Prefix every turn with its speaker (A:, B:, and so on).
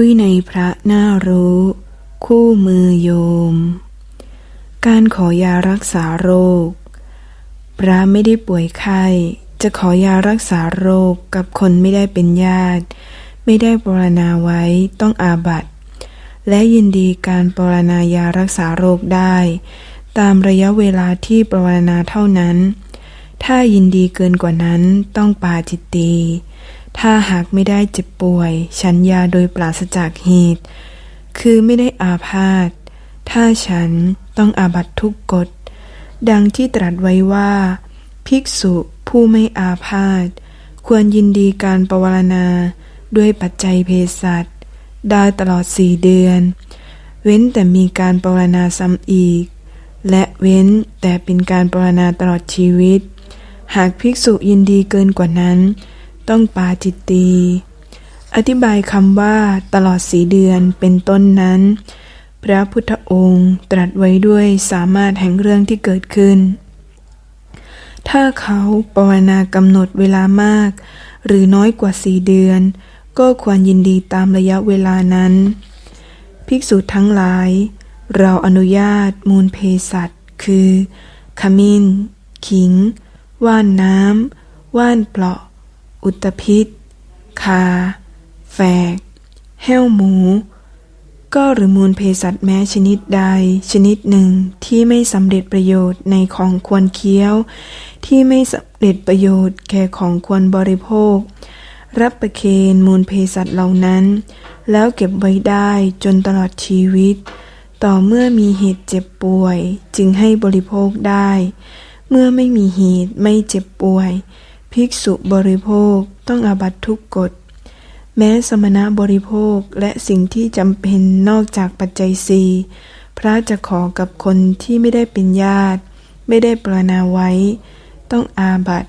A: วินัยพระน่ารู้ คู่มือโยม การขอยารักษาโรค พระไม่ได้ป่วยไข้จะขอยารักษาโรคกับคนไม่ได้เป็นญาติ ไม่ได้ปรณนาไว้ต้องอาบัตและยินดีการปรณนายารักษาโรคได้ ตามระยะเวลาที่ปรณนาเท่านั้น ถ้ายินดีเกินกว่านั้นต้องปาจิตตี ถ้าหากไม่ได้เจ็บป่วย ฉันยาโดยปราศจากเหตุ คือไม่ได้อาพาธ ถ้าฉันต้องอาบัตทุกกฎ ดังที่ตรัสไว้ว่า ภิกษุผู้ไม่อาพาธ ควรยินดีการปวารณา ด้วยปัจจัยเภสัชได้ตลอดสี่เดือน เว้นแต่มีการปวารณาซ้ำอีก และเว้นแต่เป็นการปวารณาตลอดชีวิต หากภิกษุยินดีเกินกว่านั้น ต้องปาจิตตีอธิบายคำว่าตลอดสีเดือนเป็นต้นนั้น พระพุทธองค์ตรัสไว้ด้วยสามารถแห่งเรื่องที่เกิดขึ้น ถ้าเขาปวารณากำหนดเวลามาก หรือน้อยกว่าสี่เดือน ก็ควรยินดีตามระยะเวลานั้น ภิกษุทั้งหลาย เราอนุญาตมูลเพสัตคือ ขมิ้น ขิง ว่านน้ำ ว่านเปลาะ อุตพิษคา แฝก แห้วหมู ก็หรือมูลเภสัชแม้ชนิดใด ชนิดหนึ่งที่ไม่สำเร็จประโยชน์ในของควรเคี้ยว ที่ไม่สำเร็จประโยชน์แก่ของควรบริโภค รับประเคนมูลเภสัชเหล่านั้น แล้วเก็บไว้ได้จนตลอดชีวิต ต่อเมื่อมีเหตุเจ็บป่วย จึงให้บริโภคได้ เมื่อไม่มีเหตุไม่เจ็บป่วย ภิกษุบริโภคต้องอาบัตทุกกฎ แม้สมณะบริโภคและสิ่งที่จำเป็นนอกจากปัจจัยสี่พระจะขอกับคนที่ไม่ได้เป็นญาติ ไม่ได้ปรณนาไว้ ต้องอาบัต